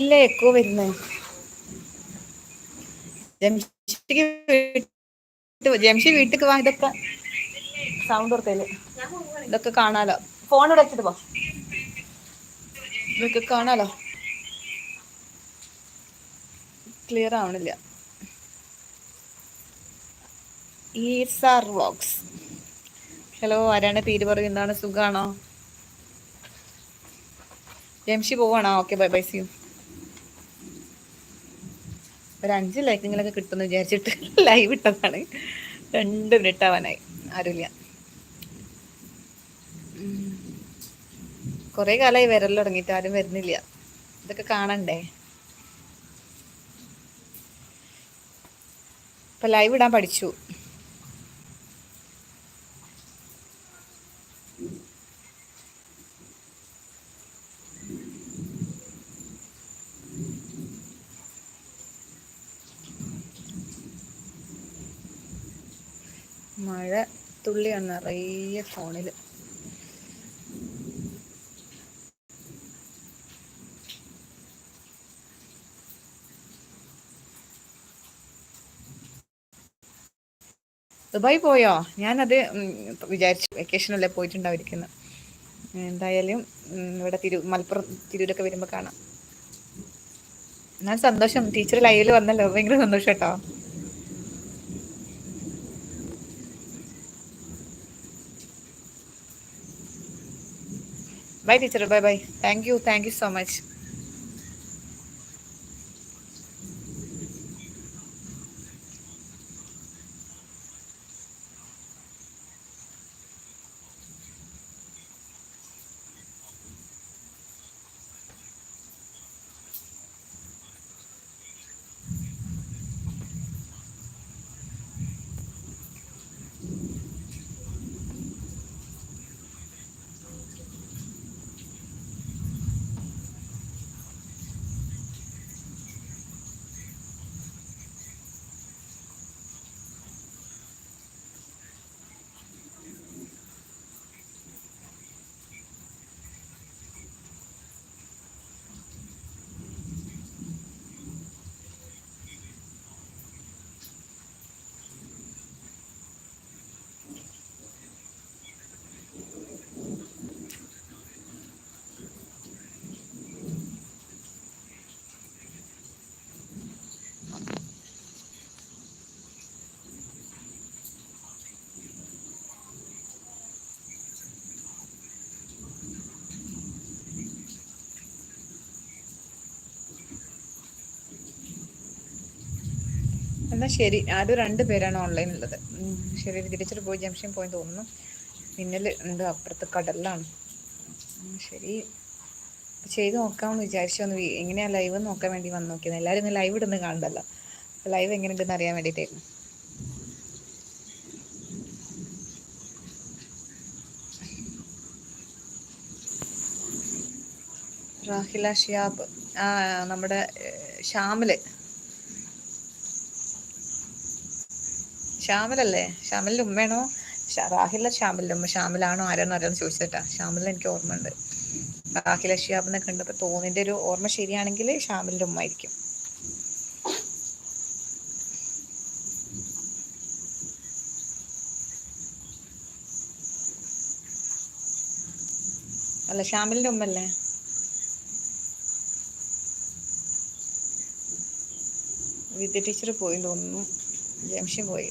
ഇല്ല എക്കോ വരുന്നേ. ജംഷിക്ക് ജംഷി വീട്ടിക്ക് വാ ഇതൊക്കെ സൗണ്ട് കൊടുത്തല്ലേ ഇതൊക്കെ കാണാലോ. ഫോൺ ഇവിടെ വെച്ചിട്ട് പോ. ഇതൊക്കെ കാണാലോ. ക്ലിയർ ആവണില്ല. ഈസാർ വ്ളോഗ്സ് ഹലോ ആരാണ് പേര് പറയും എന്താണ് സുഖാണോ? ജംഷി പോവാണോ? ഓക്കെ ബൈ ബൈ സിയു ഒരു അഞ്ച് ലൈക്കെങ്കിലൊക്കെ കിട്ടുമെന്ന് വിചാരിച്ചിട്ട് ലൈവ് ഇട്ടതാണ്. രണ്ട് മിനിറ്റ് ആവാനായി. ആരുമില്ല. കുറേ കാലമായി വരൽ തുടങ്ങിയിട്ട് ആരും വരുന്നില്ല. ഇതൊക്കെ കാണണ്ടേ? ഇപ്പൊ ലൈവ് ഇടാൻ പഠിച്ചു. മഴ തുള്ളിയാണ് നിറയെ ഫോണിൽ ദുബായ് പോയോ? ഞാനത് വിചാരിച്ചു വെക്കേഷനല്ലേ പോയിട്ടുണ്ടാവിരിക്കുന്നത് എന്തായാലും ഇവിടെ തിരു മലപ്പുറം തിരൂരൊക്കെ വരുമ്പോൾ കാണാം. എന്നാൽ സന്തോഷം. ടീച്ചർ ലൈവിൽ വന്നല്ലോ. ഭയങ്കര സന്തോഷം കേട്ടോ. Bye teacher bye bye thank you thank you so much എന്നാൽ ശരി. ആരും രണ്ട് പേരാണ് ഓൺലൈൻ ഉള്ളത് ശരി. തിരിച്ചിട്ട് പോയി ജംഷൻ പോയി തോന്നുന്നു. മിന്നൽ ഉണ്ട് അപ്പുറത്ത് കടലിലാണ്. ശരി. ചെയ്ത് നോക്കാമെന്ന് വിചാരിച്ചു. ഒന്ന് എങ്ങനെയാ ലൈവ് നോക്കാൻ വേണ്ടി വന്ന് നോക്കിയത്? എല്ലാവരും ഇന്ന് ലൈവ് ഇടുന്ന കാണണ്ടല്ലോ. ലൈവ് എങ്ങനെ ഉണ്ടെന്ന് അറിയാൻ വേണ്ടിയിട്ടായിരുന്നു. റാഹില ഷിയാബ്. ആ നമ്മുടെ ഷാമിൽ ഷാമിലല്ലേ ശ്യാമലിന്റെ ഉമ്മയാണോ? റാഹില ശ്യാമലിന്റെ ഉമ്മ. ശ്യാമലാണോ ആരാണോ ആരാന്ന് ചോദിച്ചിട്ടാ ശ്യാമലിൽ എനിക്ക് ഓർമ്മയുണ്ട്. റാഹില ഷിയാബ് എന്നൊക്കെ കണ്ടപ്പോൾ തോന്നിന്റെ ഒരു ഓർമ്മ ശരിയാണെങ്കിൽ ശ്യാമലിന്റെ ഉമ്മ ആയിരിക്കും അല്ല ഷാമിലിന്റെ ഉമ്മല്ലേ വിദ്യ ടീച്ചർ പോയി തോന്നുന്നു. ജംഷി പോയി